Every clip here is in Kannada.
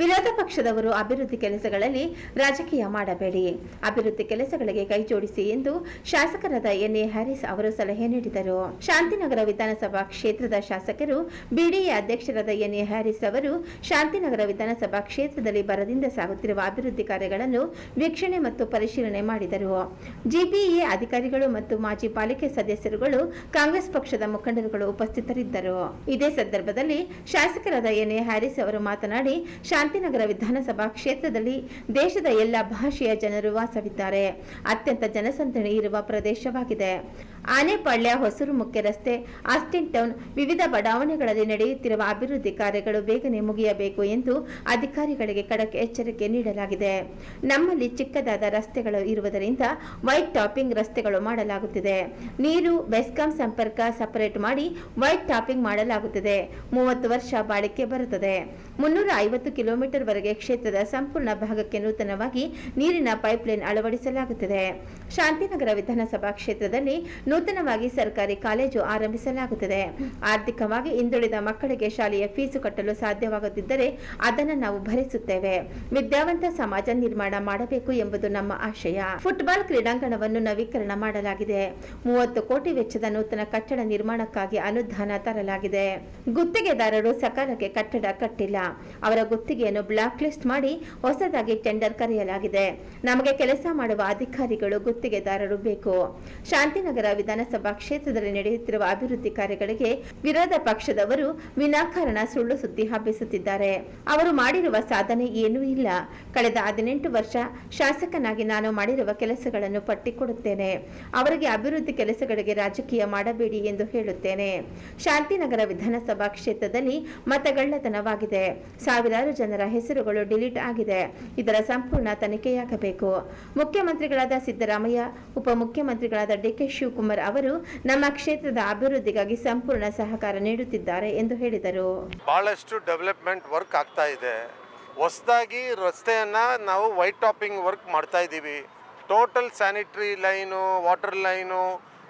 ವಿರೋಧ ಪಕ್ಷದವರು ಅಭಿವೃದ್ಧಿ ಕೆಲಸಗಳಲ್ಲಿ ರಾಜಕೀಯ ಮಾಡಬೇಡಿ. ಅಭಿವೃದ್ಧಿ ಕೆಲಸಗಳಿಗೆ ಕೈಜೋಡಿಸಿ ಎಂದು ಶಾಸಕರಾದ ಎನ್ಎ ಹ್ಯಾರಿಸ್ ಅವರು ಸಲಹೆ ನೀಡಿದರು. ಶಾಂತಿನಗರ ವಿಧಾನಸಭಾ ಕ್ಷೇತ್ರದ ಶಾಸಕರು, ಬಿಡಿಎ ಅಧ್ಯಕ್ಷರಾದ ಎನ್ ಎ ಹ್ಯಾರಿಸ್ ಅವರು ಶಾಂತಿನಗರ ವಿಧಾನಸಭಾ ಕ್ಷೇತ್ರದಲ್ಲಿ ಬರದಿಂದ ಸಾಗುತ್ತಿರುವ ಅಭಿವೃದ್ಧಿ ಕಾರ್ಯಗಳನ್ನು ವೀಕ್ಷಣೆ ಮತ್ತು ಪರಿಶೀಲನೆ ಮಾಡಿದರು. ಜಿಪಿಎ ಅಧಿಕಾರಿಗಳು ಮತ್ತು ಮಾಜಿ ಪಾಲಿಕೆ ಸದಸ್ಯರುಗಳು ಕಾಂಗ್ರೆಸ್ ಪಕ್ಷದ ಮುಖಂಡರುಗಳು ಉಪಸ್ಥಿತರಿದ್ದರು. ಇದೇ ಸಂದರ್ಭದಲ್ಲಿ ಶಾಸಕರಾದ ಎನ್ ಎ ಹ್ಯಾರಿಸ್ ಅವರು ಮಾತನಾಡಿ ಶಾಂತಿನಗರ ವಿಧಾನಸಭಾ ಕ್ಷೇತ್ರದಲ್ಲಿ ದೇಶದ ಎಲ್ಲ ಭಾಷೆಯ ಜನರು ವಾಸವಿದ್ದಾರೆ. ಅತ್ಯಂತ ಜನಸಂದಣಿ ಇರುವ ಪ್ರದೇಶವಾಗಿದೆ. ಆನೆಪಾಳ್ಯ ಹೊಸೂರು ಮುಖ್ಯ ರಸ್ತೆ, ಆಸ್ಟಿನ್ ಟೌನ್ ವಿವಿಧ ಬಡಾವಣೆಗಳಲ್ಲಿ ನಡೆಯುತ್ತಿರುವ ಅಭಿವೃದ್ಧಿ ಕಾರ್ಯಗಳು ಬೇಗನೆ ಮುಗಿಯಬೇಕು ಎಂದು ಅಧಿಕಾರಿಗಳಿಗೆ ಖಡಕ್ ಎಚ್ಚರಿಕೆ ನೀಡಲಾಗಿದೆ. ನಮ್ಮಲ್ಲಿ ಚಿಕ್ಕದಾದ ರಸ್ತೆಗಳು ಇರುವುದರಿಂದ ವೈಟ್ ಟಾಪಿಂಗ್ ರಸ್ತೆಗಳು ಮಾಡಲಾಗುತ್ತಿದೆ. ನೀರು, ಬೆಸ್ಕಾಂ ಸಂಪರ್ಕ ಸಪರೇಟ್ ಮಾಡಿ ವೈಟ್ ಟಾಪಿಂಗ್ ಮಾಡಲಾಗುತ್ತಿದೆ. ಮೂವತ್ತು ವರ್ಷ ಬಾಳಿಕೆ ಬರುತ್ತದೆ. ಮುನ್ನೂರ ಐವತ್ತು ಕಿಲೋಮೀಟರ್ ವರೆಗೆ ಕ್ಷೇತ್ರದ ಸಂಪೂರ್ಣ ಭಾಗಕ್ಕೆ ನೂತನವಾಗಿ ನೀರಿನ ಪೈಪ್ಲೈನ್ ಅಳವಡಿಸಲಾಗುತ್ತಿದೆ. ಶಾಂತಿನಗರ ವಿಧಾನಸಭಾ ಕ್ಷೇತ್ರದಲ್ಲಿ ನೂತನವಾಗಿ ಸರ್ಕಾರಿ ಕಾಲೇಜು ಆರಂಭಿಸಲಾಗುತ್ತಿದೆ. ಆರ್ಥಿಕವಾಗಿ ಹಿಂದುಳಿದ ಮಕ್ಕಳಿಗೆ ಶಾಲೆಯ ಫೀಸು ಕಟ್ಟಲು ಸಾಧ್ಯವಾಗುತ್ತಿದ್ದರೆ ಅದನ್ನು ನಾವು ಭರಿಸುತ್ತೇವೆ. ವಿದ್ಯಾವಂತ ಸಮಾಜ ನಿರ್ಮಾಣ ಮಾಡಬೇಕು ಎಂಬುದು ನಮ್ಮ ಆಶಯ. ಫುಟ್ಬಾಲ್ ಕ್ರೀಡಾಂಗಣವನ್ನು ನವೀಕರಣ ಮಾಡಲಾಗಿದೆ. ಮೂವತ್ತು ಕೋಟಿ ವೆಚ್ಚದ ನೂತನ ಕಟ್ಟಡ ನಿರ್ಮಾಣಕ್ಕಾಗಿ ಅನುದಾನ ತರಲಾಗಿದೆ. ಗುತ್ತಿಗೆದಾರರು ಸಕಾಲಕ್ಕೆ ಕಟ್ಟಡ ಕಟ್ಟಿಲ್ಲ. ಅವರ ಗುತ್ತಿಗೆಯನ್ನು ಬ್ಲಾಕ್ ಲಿಸ್ಟ್ ಮಾಡಿ ಹೊಸದಾಗಿ ಟೆಂಡರ್ ಕರೆಯಲಾಗಿದೆ. ನಮಗೆ ಕೆಲಸ ಮಾಡುವ ಅಧಿಕಾರಿಗಳು ಗುತ್ತಿಗೆದಾರರು ಬೇಕು. ಶಾಂತಿನಗರ ವಿಧಾನಸಭಾ ಕ್ಷೇತ್ರದಲ್ಲಿ ನಡೆಯುತ್ತಿರುವ ಅಭಿವೃದ್ಧಿ ಕಾರ್ಯಗಳಿಗೆ ವಿರೋಧ ಪಕ್ಷದವರು ವಿನಾಕಾರಣ ಸುಳ್ಳು ಸುದ್ದಿ ಹಬ್ಬಿಸುತ್ತಿದ್ದಾರೆ. ಅವರು ಮಾಡಿರುವ ಸಾಧನೆ ಏನೂ ಇಲ್ಲ. ಕಳೆದ ಹದಿನೆಂಟು ವರ್ಷ ಶಾಸಕನಾಗಿ ನಾನು ಮಾಡಿರುವ ಕೆಲಸಗಳನ್ನು ಪಟ್ಟಿಕೊಡುತ್ತೇನೆ. ಅವರಿಗೆ ಅಭಿವೃದ್ಧಿ ಕೆಲಸಗಳಿಗೆ ರಾಜಕೀಯ ಮಾಡಬೇಡಿ ಎಂದು ಹೇಳುತ್ತೇನೆ. ಶಾಂತಿನಗರ ವಿಧಾನಸಭಾ ಕ್ಷೇತ್ರದಲ್ಲಿ ಮತಗಳ್ಳತನವಾಗಿದೆ. ಸಾವಿರಾರು ಜನರ ಹೆಸರುಗಳು ಡಿಲೀಟ್ ಆಗಿದೆ. ಇದರ ಸಂಪೂರ್ಣ ತನಿಖೆಯಾಗಬೇಕು. ಮುಖ್ಯಮಂತ್ರಿಗಳಾದ ಸಿದ್ದರಾಮಯ್ಯ, ಉಪಮುಖ್ಯಮಂತ್ರಿಗಳಾದ ಡಿಕೆ ಶಿವಕುಮಾರ್ ಅವರು ನಮ್ಮ ಕ್ಷೇತ್ರದ ಅಭಿವೃದ್ಧಿಗಾಗಿ ಸಂಪೂರ್ಣ ಸಹಕಾರ ನೀಡುತ್ತಿದ್ದಾರೆ ಎಂದು ಹೇಳಿದರು. ಬಹಳಷ್ಟು ಡೆವಲಪ್ಮೆಂಟ್ ವರ್ಕ್ ಆಗ್ತಾ ಇದೆ. ಹೊಸದಾಗಿ ರಸ್ತೆಯನ್ನು ನಾವು ವೈಟ್ ಟಾಪಿಂಗ್ ವರ್ಕ್ ಮಾಡ್ತಾ ಇದ್ದೀವಿ. Total sanitary line, water line,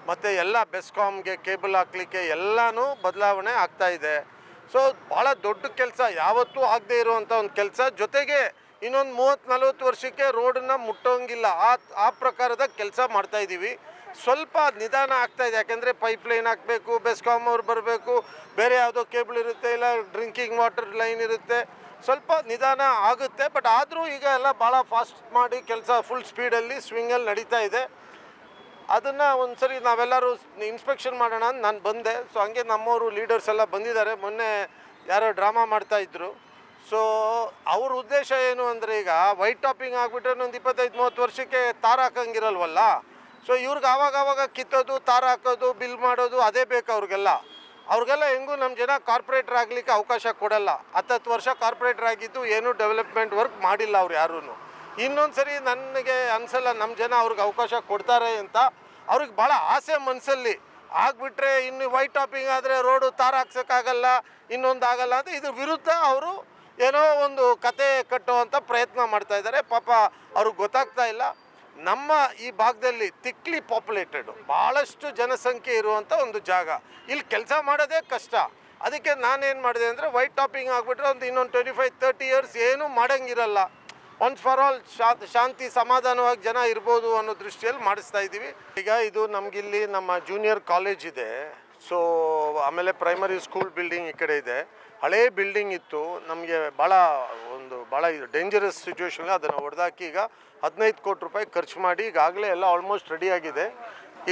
ಮತ್ತು ಎಲ್ಲ ಬೆಸ್ಕಾಮ್ಗೆ ಕೇಬಲ್ ಹಾಕ್ಲಿಕ್ಕೆ ಎಲ್ಲನೂ ಬದಲಾವಣೆ ಆಗ್ತಾ ಇದೆ. ಸೊ ಭಾಳ ದೊಡ್ಡ ಕೆಲಸ, ಯಾವತ್ತೂ ಆಗದೆ ಇರುವಂಥ ಒಂದು ಕೆಲಸ. ಜೊತೆಗೆ ಇನ್ನೊಂದು ಮೂವತ್ತು ನಲ್ವತ್ತು ವರ್ಷಕ್ಕೆ ರೋಡನ್ನ ಮುಟ್ಟೋಂಗಿಲ್ಲ. ಆ ಆ ಪ್ರಕಾರದ ಕೆಲಸ ಮಾಡ್ತಾ ಇದ್ದೀವಿ. ಸ್ವಲ್ಪ ನಿಧಾನ ಆಗ್ತಾ ಇದೆ. ಯಾಕೆಂದರೆ ಪೈಪ್ ಲೈನ್ ಹಾಕಬೇಕು ಬೆಸ್ಕಾಮ್ ಅವ್ರು ಬರಬೇಕು, ಬೇರೆ ಯಾವುದೋ ಕೇಬಲ್ ಇರುತ್ತೆ, ಇಲ್ಲ ಡ್ರಿಂಕಿಂಗ್ ವಾಟರ್ ಲೈನ್ ಇರುತ್ತೆ. ಸ್ವಲ್ಪ ನಿಧಾನ ಆಗುತ್ತೆ ಬಟ್ ಆದರೂ ಈಗ ಎಲ್ಲ ಭಾಳ ಫಾಸ್ಟ್ ಮಾಡಿ ಕೆಲಸ ಫುಲ್ ಸ್ಪೀಡಲ್ಲಿ ಸ್ವಿಂಗಲ್ಲಿ ನಡೀತಾ ಇದೆ. ಅದನ್ನು ಒಂದ್ಸರಿ ನಾವೆಲ್ಲರೂ ಇನ್ಸ್ಪೆಕ್ಷನ್ ಮಾಡೋಣ ಅಂತ ನಾನು ಬಂದೆ. ಸೊ ಹಂಗೆ ನಮ್ಮವರು ಲೀಡರ್ಸ್ ಎಲ್ಲ ಬಂದಿದ್ದಾರೆ. ಮೊನ್ನೆ ಯಾರೋ ಡ್ರಾಮಾ ಮಾಡ್ತಾ ಇದ್ರು. ಸೊ ಅವ್ರ ಉದ್ದೇಶ ಏನು ಅಂದರೆ ಈಗ ವೈಟ್ ಟಾಪಿಂಗ್ ಆಗಿಬಿಟ್ರೆ ಒಂದು ಇಪ್ಪತ್ತೈದು, ಮೂವತ್ತು ವರ್ಷಕ್ಕೆ ತಾರ ಹಾಕಂಗಿರಲ್ವಲ್ಲ? ಸೊ ಇವ್ರಿಗೆ ಆವಾಗ ಆವಾಗ ಕಿತ್ತೋದು, ತಾರ ಹಾಕೋದು ಬಿಲ್ ಮಾಡೋದು ಅದೇ ಬೇಕು ಅವ್ರಿಗೆಲ್ಲ. ಅವ್ರಿಗೆಲ್ಲ ಹೆಂಗೂ ನಮ್ಮ ಜನ ಕಾರ್ಪೊರೇಟ್ರ್ ಆಗಲಿಕ್ಕೆ ಅವಕಾಶ ಕೊಡಲ್ಲ. ಹತ್ತತ್ತು ವರ್ಷ ಕಾರ್ಪೊರೇಟ್ರ್ ಆಗಿದ್ದು ಏನೂ ಡೆವಲಪ್ಮೆಂಟ್ ವರ್ಕ್ ಮಾಡಿಲ್ಲ ಅವ್ರು ಯಾರೂ ಇನ್ನೊಂದು ಸರಿ ನನಗೆ ಅನ್ಸಲ್ಲ ನಮ್ಮ ಜನ ಅವ್ರಿಗೆ ಅವಕಾಶ ಕೊಡ್ತಾರೆ ಅಂತ. ಅವ್ರಿಗೆ ಭಾಳ ಆಸೆ ಮನಸ್ಸಲ್ಲಿ ಆಗಿಬಿಟ್ರೆ ಇನ್ನು ವೈಟ್ ಟಾಪಿಂಗ್ ಆದರೆ ರೋಡು ತಾರ ಹಾಕ್ಸೋಕ್ಕಾಗಲ್ಲ ಇನ್ನೊಂದು ಆಗಲ್ಲ ಅಂತ ಇದ್ರ ವಿರುದ್ಧ ಅವರು ಏನೋ ಒಂದು ಕತೆ ಕಟ್ಟುವಂಥ ಪ್ರಯತ್ನ ಮಾಡ್ತಾ ಇದ್ದಾರೆ. ಪಾಪ ಅವ್ರಿಗೆ ಗೊತ್ತಾಗ್ತಾ ಇಲ್ಲ. ನಮ್ಮ ಈ ಭಾಗದಲ್ಲಿ ತಿಕ್ಲಿ ಪಾಪ್ಯುಲೇಟೆಡ್ ಭಾಳಷ್ಟು ಜನಸಂಖ್ಯೆ ಇರುವಂಥ ಒಂದು ಜಾಗ. ಇಲ್ಲಿ ಕೆಲಸ ಮಾಡೋದೇ ಕಷ್ಟ. ಅದಕ್ಕೆ ನಾನೇನು ಮಾಡಿದೆ ಅಂದರೆ ವೈಟ್ ಟಾಪಿಂಗ್ ಆಗಿಬಿಟ್ರೆ ಒಂದು ಇನ್ನೊಂದು ಟ್ವೆಂಟಿ ಫೈವ್ ತರ್ಟಿ ಇಯರ್ಸ್ ಏನೂ ಮಾಡೋಂಗಿರಲ್ಲ. ಒನ್ಸ್ ಫಾರ್ ಆಲ್ ಶಾಂತಿ, ಸಮಾಧಾನವಾಗಿ ಜನ ಇರ್ಬೋದು ಅನ್ನೋ ದೃಷ್ಟಿಯಲ್ಲಿ ಮಾಡಿಸ್ತಾ ಇದ್ದೀವಿ. ಈಗ ಇದು ನಮಗಿಲ್ಲಿ ನಮ್ಮ ಜೂನಿಯರ್ ಕಾಲೇಜ್ ಇದೆ. ಸೊ ಆಮೇಲೆ ಪ್ರೈಮರಿ ಸ್ಕೂಲ್ ಬಿಲ್ಡಿಂಗ್ ಈ ಕಡೆ ಇದೆ. ಹಳೇ ಬಿಲ್ಡಿಂಗ್ ಇತ್ತು. ನಮಗೆ ಭಾಳ ಒಂದು ಭಾಳ ಡೇಂಜರಸ್ ಸಿಚುವೇಶನ್ ಅದನ್ನು ಹೊಡೆದಾಕಿ ಈಗ ಹದಿನೈದು ಕೋಟಿ ರೂಪಾಯಿ ಖರ್ಚು ಮಾಡಿ ಈಗಾಗಲೇ ಎಲ್ಲ ಆಲ್ಮೋಸ್ಟ್ ರೆಡಿಯಾಗಿದೆ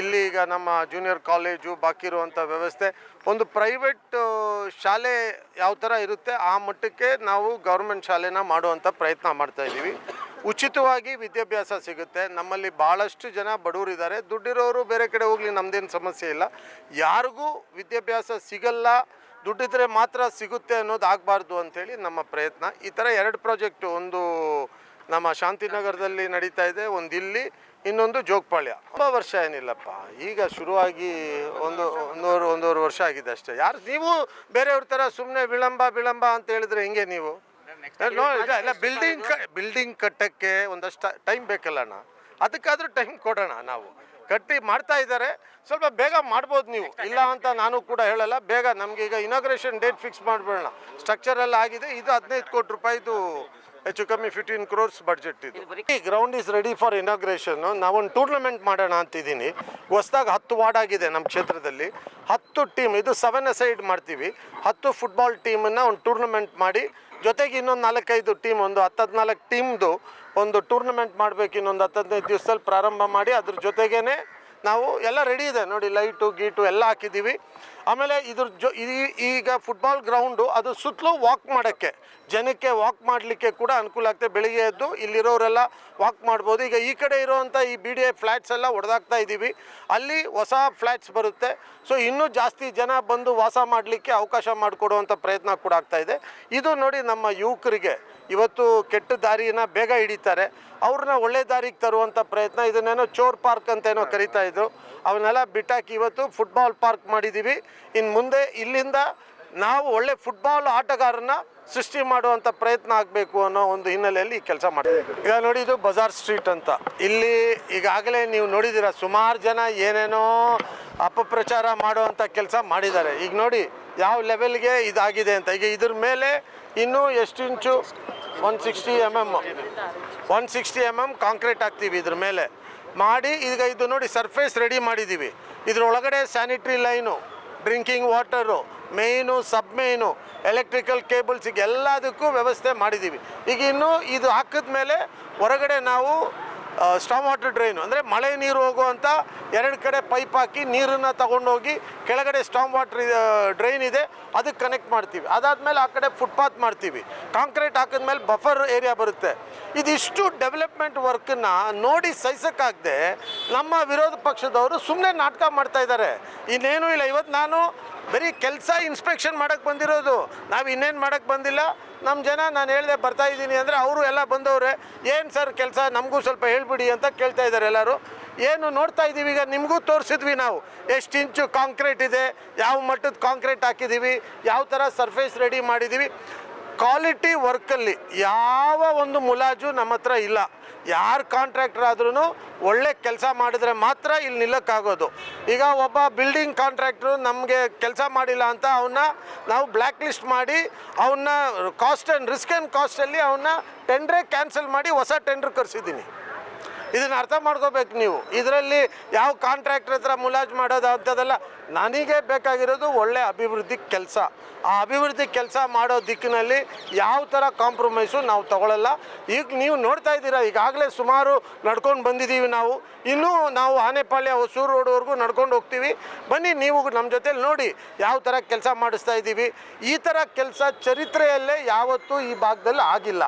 ಇಲ್ಲಿ ಈಗ ನಮ್ಮ ಜೂನಿಯರ್ ಕಾಲೇಜು ಬಾಕಿ ಇರುವಂಥ ವ್ಯವಸ್ಥೆ, ಒಂದು ಪ್ರೈವೇಟ್ ಶಾಲೆ ಯಾವ ಥರ ಇರುತ್ತೆ ಆ ಮಟ್ಟಕ್ಕೆ ನಾವು ಗೌರ್ಮೆಂಟ್ ಶಾಲೆನ ಮಾಡುವಂಥ ಪ್ರಯತ್ನ ಮಾಡ್ತಾ ಇದ್ದೀವಿ. ಉಚಿತವಾಗಿ ವಿದ್ಯಾಭ್ಯಾಸ ಸಿಗುತ್ತೆ. ನಮ್ಮಲ್ಲಿ ಭಾಳಷ್ಟು ಜನ ಬಡವರಿದ್ದಾರೆ ದುಡ್ಡಿರೋರು ಬೇರೆ ಕಡೆ ಹೋಗಲಿ ನಮ್ಮದೇನು ಸಮಸ್ಯೆ ಇಲ್ಲ. ಯಾರಿಗೂ ವಿದ್ಯಾಭ್ಯಾಸ ಸಿಗಲ್ಲ. ದುಡ್ಡಿದ್ರೆ ಮಾತ್ರ ಸಿಗುತ್ತೆ ಅನ್ನೋದು ಆಗಬಾರ್ದು ಅಂಥೇಳಿ ನಮ್ಮ ಪ್ರಯತ್ನ. ಈ ಥರ ಎರಡು ಪ್ರಾಜೆಕ್ಟು ಒಂದು ನಮ್ಮ ಶಾಂತಿನಗರದಲ್ಲಿ ನಡೀತಾ ಇದೆ ಒಂದು ಇಲ್ಲಿ ಇನ್ನೊಂದು ಜೋಗಪಾಳ್ಯ. ತುಂಬ ವರ್ಷ ಏನಿಲ್ಲಪ್ಪ ಈಗ ಶುರುವಾಗಿ ಒಂದು ಒಂದೂವರೆ ಒಂದೂವರೆ ವರ್ಷ ಆಗಿದೆ ಅಷ್ಟೇ. ಯಾರು ನೀವು ಬೇರೆಯವ್ರ ಥರ ಸುಮ್ಮನೆ ವಿಳಂಬ ವಿಳಂಬ ಅಂತ ಹೇಳಿದ್ರೆ ಹೆಂಗೆ ನೀವು? ಇಲ್ಲ ಬಿಲ್ಡಿಂಗ್ ಬಿಲ್ಡಿಂಗ್ ಕಟ್ಟಕ್ಕೆ ಒಂದಷ್ಟು ಟೈಮ್ ಬೇಕಲ್ಲಣ್ಣ. ಅದಕ್ಕಾದ್ರೂ ಟೈಮ್ ಕೊಡೋಣ ನಾವು. ಕಟ್ಟಿ ಮಾಡ್ತಾ ಇದ್ದಾರೆ. ಸ್ವಲ್ಪ ಬೇಗ ಮಾಡ್ಬೋದು ನೀವು. ಇಲ್ಲ ಅಂತ ನಾನು ಕೂಡ ಹೇಳಲ್ಲ. ಬೇಗ ನಮ್ಗೆ ಈಗ ಇನಾಗ್ರೇಷನ್ ಡೇಟ್ ಫಿಕ್ಸ್ ಮಾಡಿಬಿಡೋಣ. ಸ್ಟ್ರಕ್ಚರ್ ಎಲ್ಲ ಆಗಿದೆ. ಇದು ಹದಿನೈದು ಕೋಟಿ ರೂಪಾಯಿದು ಹೆಚ್ಚು ಕಮ್ಮಿ ಫಿಫ್ಟೀನ್ ಕ್ರೋರ್ಸ್ ಬಡ್ಜೆಟ್ ಇದು. ಈ ground is ready for inauguration ನಾವೊಂದು ಟೂರ್ನಮೆಂಟ್ ಮಾಡೋಣ ಅಂತಿದ್ದೀನಿ. ಹೊಸ್ದಾಗಿ ಹತ್ತು ವಾರ್ಡ್ ಆಗಿದೆ ನಮ್ಮ ಕ್ಷೇತ್ರದಲ್ಲಿ. ಹತ್ತು ಟೀಮ್ ಇದು ಸೆವೆನ್ ಸೈಡ್ ಮಾಡ್ತೀವಿ. ಹತ್ತು ಫುಟ್ಬಾಲ್ ಟೀಮನ್ನು ಒಂದು ಟೂರ್ನಮೆಂಟ್ ಮಾಡಿ ಜೊತೆಗೆ ಇನ್ನೊಂದು ನಾಲ್ಕೈದು ಟೀಮ್ ಒಂದು ಹತ್ತು ಹದಿನಾಲ್ಕು ಟೀಮ್ದು ಒಂದು ಟೂರ್ನಮೆಂಟ್ ಮಾಡಬೇಕು, ಇನ್ನೊಂದು ಹತ್ತು ಹದಿನೈದು ದಿವಸದಲ್ಲಿ ಪ್ರಾರಂಭ ಮಾಡಿ, ಅದ್ರ ಜೊತೆಗೇ ನಾವು ಎಲ್ಲ ರೆಡಿ ಇದೆ. ನೋಡಿ ಲೈಟು ಗೀಟು ಎಲ್ಲ ಹಾಕಿದ್ದೀವಿ. ಆಮೇಲೆ ಇದ್ರ ಜೊ ಈಗ ಫುಟ್ಬಾಲ್ ಗ್ರೌಂಡು ಅದು ಸುತ್ತಲೂ ವಾಕ್ ಮಾಡೋಕ್ಕೆ. ಜನಕ್ಕೆ ವಾಕ್ ಮಾಡಲಿಕ್ಕೆ ಕೂಡ ಅನುಕೂಲ ಆಗ್ತದೆ. ಬೆಳಿಗ್ಗೆ ಎದ್ದು ಇಲ್ಲಿರೋರೆಲ್ಲ ವಾಕ್ ಮಾಡ್ಬೋದು. ಈಗ ಈ ಕಡೆ ಇರೋವಂಥ ಈ ಬಿ ಡಿ ಎ ಫ್ಲ್ಯಾಟ್ಸ್ ಎಲ್ಲ ಹೊಡೆದಾಕ್ತಾ ಇದ್ದೀವಿ. ಅಲ್ಲಿ ಹೊಸ ಫ್ಲ್ಯಾಟ್ಸ್ ಬರುತ್ತೆ. ಸೊ ಇನ್ನೂ ಜಾಸ್ತಿ ಜನ ಬಂದು ವಾಸ ಮಾಡಲಿಕ್ಕೆ ಅವಕಾಶ ಮಾಡಿಕೊಡುವಂಥ ಪ್ರಯತ್ನ ಕೂಡ ಆಗ್ತಾ ಇದೆ. ಇದು ನೋಡಿ ನಮ್ಮ ಯುವಕರಿಗೆ ಇವತ್ತು ಕೆಟ್ಟ ದಾರಿನ ಬೇಗ ಹಿಡಿತಾರೆ. ಅವ್ರನ್ನ ಒಳ್ಳೆ ದಾರಿಗೆ ತರುವಂಥ ಪ್ರಯತ್ನ, ಇದನ್ನೇನೋ ಚೋರ್ ಪಾರ್ಕ್ ಅಂತ ಏನೋ ಕರಿತಾ ಇದ್ರು. ಅವನ್ನೆಲ್ಲ ಬಿಟ್ಟಾಕಿ ಇವತ್ತು ಫುಟ್ಬಾಲ್ ಪಾರ್ಕ್ ಮಾಡಿದ್ದೀವಿ ಇನ್ನು ಮುಂದೆ ಇಲ್ಲಿಂದ ನಾವು ಒಳ್ಳೆ ಫುಟ್ಬಾಲ್ ಆಟಗಾರನ ಸೃಷ್ಟಿ ಮಾಡುವಂಥ ಪ್ರಯತ್ನ ಆಗಬೇಕು ಅನ್ನೋ ಒಂದು ಹಿನ್ನೆಲೆಯಲ್ಲಿ ಈ ಕೆಲಸ ಮಾಡ್ತೀವಿ ಈಗ ನೋಡಿ ಇದು ಬಜಾರ್ ಸ್ಟ್ರೀಟ್ ಅಂತ. ಇಲ್ಲಿ ಈಗಾಗಲೇ ನೀವು ನೋಡಿದ್ದೀರ, ಸುಮಾರು ಜನ ಏನೇನೋ ಅಪಪ್ರಚಾರ ಮಾಡುವಂಥ ಕೆಲಸ ಮಾಡಿದ್ದಾರೆ. ಈಗ ನೋಡಿ, ಯಾವ ಲೆವೆಲ್ಗೆ ಇದಾಗಿದೆ ಅಂತ. ಈಗ ಇದ್ರ ಮೇಲೆ ಇನ್ನೂ ಎಷ್ಟು ಇಂಚು one sixty M M one sixty M M concrete ಹಾಕ್ತೀವಿ ಇದ್ರ ಮೇಲೆ. ಮಾಡಿ, ಈಗ ಇದು ನೋಡಿ ಸರ್ಫೇಸ್ ರೆಡಿ ಮಾಡಿದ್ದೀವಿ ಇದ್ರೊಳಗಡೆ sanitary line drinking water main sub main electrical ಕೇಬಲ್ಸಿಗೆ ಎಲ್ಲದಕ್ಕೂ ವ್ಯವಸ್ಥೆ ಮಾಡಿದ್ದೀವಿ ಈಗ ಇನ್ನು ಇದು ಹಾಕಿದ ಮೇಲೆ ಹೊರಗಡೆ ನಾವು ಸ್ಟಾಮ್ ವಾಟರ್ ಡ್ರೈನು ಅಂದರೆ ಮಳೆ ನೀರು ಹೋಗುವಂಥ ಎರಡು ಕಡೆ ಪೈಪ್ ಹಾಕಿ ನೀರನ್ನು ತಗೊಂಡೋಗಿ ಕೆಳಗಡೆ ಸ್ಟಾಮ್ ವಾಟರ್ ಡ್ರೈನ್ ಇದೆ, ಅದಕ್ಕೆ ಕನೆಕ್ಟ್ ಮಾಡ್ತೀವಿ. ಅದಾದಮೇಲೆ ಆ ಕಡೆ ಫುಟ್ಪಾತ್ ಮಾಡ್ತೀವಿ. ಕಾಂಕ್ರೀಟ್ ಹಾಕಿದ್ಮೇಲೆ ಬಫರ್ ಏರಿಯಾ ಬರುತ್ತೆ. ಇದಿಷ್ಟು ಡೆವಲಪ್ಮೆಂಟ್ ವರ್ಕನ್ನು ನೋಡಿ ಸಹಿಸೋಕ್ಕಾಗದೆ ನಮ್ಮ ವಿರೋಧ ಪಕ್ಷದವರು ಸುಮ್ಮನೆ ನಾಟಕ ಮಾಡ್ತಾ ಇದ್ದಾರೆ. ಇನ್ನೇನು ಇಲ್ಲ. ಇವತ್ತು ನಾನು ಬರೀ ಕೆಲಸ ಇನ್ಸ್ಪೆಕ್ಷನ್ ಮಾಡೋಕ್ಕೆ ಬಂದಿರೋದು. ನಾವು ಇನ್ನೇನು ಮಾಡೋಕ್ಕೆ ಬಂದಿಲ್ಲ. ನಮ್ಮ ಜನ ನಾನು ಹೇಳಿದೆ ಬರ್ತಾ ಇದ್ದೀನಿ ಅಂದರೆ ಅವರು ಎಲ್ಲ ಬಂದವ್ರೆ, ಏನು ಸರ್ ಕೆಲಸ? ನಮಗೂ ಸ್ವಲ್ಪ ಹೇಳ್ಬಿಡಿ ಅಂತ ಕೇಳ್ತಾ ಇದ್ದಾರೆ ಎಲ್ಲರೂ. ಏನು ನೋಡ್ತಾ ಇದ್ದೀವಿ ಈಗ, ನಿಮಗೂ ತೋರಿಸಿದ್ವಿ ನಾವು. ಎಷ್ಟು ಇಂಚು ಕಾಂಕ್ರೀಟ್ ಇದೆ, ಯಾವ ಮಟ್ಟದ ಕಾಂಕ್ರೀಟ್ ಹಾಕಿದ್ದೀವಿ ಯಾವ ಥರ ಸರ್ಫೇಸ್ ರೆಡಿ ಮಾಡಿದ್ದೀವಿ ಕ್ವಾಲಿಟಿ ವರ್ಕಲ್ಲಿ ಯಾವ ಒಂದು ಮುಲಾಜು ನಮ್ಮ ಹತ್ರ ಇಲ್ಲ. ಯಾರು ಕಾಂಟ್ರಾಕ್ಟರ್ ಆದ್ರೂ ಒಳ್ಳೆ ಕೆಲಸ ಮಾಡಿದ್ರೆ ಮಾತ್ರ ಇಲ್ಲಿ ನಿಲ್ಲಕ್ಕಾಗೋದು. ಈಗ ಒಬ್ಬ ಬಿಲ್ಡಿಂಗ್ ಕಾಂಟ್ರಾಕ್ಟ್ರು ನಮಗೆ ಕೆಲಸ ಮಾಡಿಲ್ಲ ಅಂತ ಅವನ್ನ ನಾವು ಬ್ಲ್ಯಾಕ್ ಲಿಸ್ಟ್ ಮಾಡಿ ಅವನ್ನ ಕಾಸ್ಟ್ ಆ್ಯಂಡ್ ರಿಸ್ಕ್ ಆ್ಯಂಡ್ ಕಾಸ್ಟಲ್ಲಿ ಅವನ್ನ ಟೆಂಡ್ರೇ ಕ್ಯಾನ್ಸಲ್ ಮಾಡಿ ಹೊಸ ಟೆಂಡ್ರ್ ಕರೆಸಿದ್ದೀನಿ ಇದನ್ನು ಅರ್ಥ ಮಾಡ್ಕೋಬೇಕು ನೀವು. ಇದರಲ್ಲಿ ಯಾವ ಕಾಂಟ್ರಾಕ್ಟರ್ ಹತ್ರ ಮುಲಾಜ್ ಮಾಡೋದು ಅಂಥದ್ದೆಲ್ಲ ನನಗೆ ಬೇಕಾಗಿರೋದು ಒಳ್ಳೆ ಅಭಿವೃದ್ಧಿ ಕೆಲಸ. ಆ ಅಭಿವೃದ್ಧಿ ಕೆಲಸ ಮಾಡೋ ದಿಕ್ಕಿನಲ್ಲಿ ಯಾವ ಥರ ಕಾಂಪ್ರಮೈಸು ನಾವು ತಗೊಳ್ಳಲ್ಲ ಈಗ ನೀವು ನೋಡ್ತಾ ಇದ್ದೀರಾ, ಈಗಾಗಲೇ ಸುಮಾರು ನಡ್ಕೊಂಡು ಬಂದಿದ್ದೀವಿ ನಾವು. ಇನ್ನೂ ನಾವು ಆನೆಪಾಳ್ಯ ಹೊಸೂರು ರೋಡ್ವರೆಗೂ ನಡ್ಕೊಂಡು ಹೋಗ್ತೀವಿ. ಬನ್ನಿ ನೀವು ನಮ್ಮ ಜೊತೆಲಿ ನೋಡಿ ಯಾವ ಥರ ಕೆಲಸ ಮಾಡಿಸ್ತಾ ಇದ್ದೀವಿ. ಈ ಥರ ಕೆಲಸ ಚರಿತ್ರೆಯಲ್ಲೇ ಯಾವತ್ತೂ ಈ ಭಾಗದಲ್ಲಿ ಆಗಿಲ್ಲ.